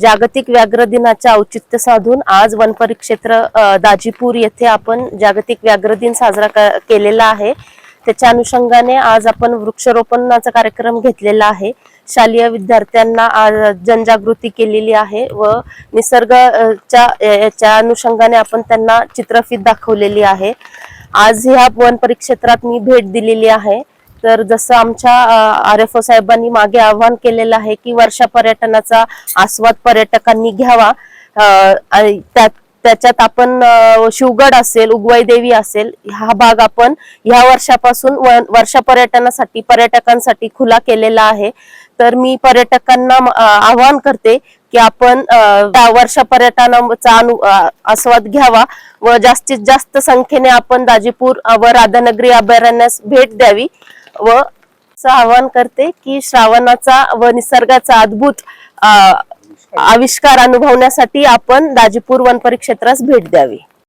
जागतिक व्याघ्र दिनाच्या औचित्य साधून आज वन परिक्षेत्र दाजीपूर येथे आपण जागतिक व्याघ्र दिन साजरा क- केलेला आहे. त्याच्या अनुषंगाने आज आपण वृक्षारोपणाचा कार्यक्रम घेतलेला आहे. शालेय विद्यार्थ्यांना आज जनजागृती केलेली आहे व निसर्गच्या याच्या अनुषंगाने आपण त्यांना चित्रफित दाखवलेली आहे. आज ह्या वन परिक्षेत्रात मी भेट दिलेली आहे. तर जसं आमच्या आर एफ ओ साहेबांनी मागे आवाहन केलेलं आहे की वर्षा पर्यटनाचा आस्वाद पर्यटकांनी घ्यावा. त्यात त्याच्यात आपण शिवगड असेल उगवाई देवी असेल हा भाग आपण ह्या वर्षापासून व- वर्षा पर्यटनासाठी पर्यटकांसाठी खुला केलेला आहे. तर मी पर्यटकांना आवाहन करते की आपण त्या वर्षा पर्यटनाचा अनु आस्वाद घ्यावा व जास्तीत जास्त संख्येने आपण दाजीपूर व राधानगरी अभयारण्यास भेट द्यावी. व आवाहन करते की श्रावणाचा व निसर्गाचा अद्भुत आविष्कार अनुभवण्यासाठी आपण दाजीपूर वन परिक्षेत्रास भेट द्यावी.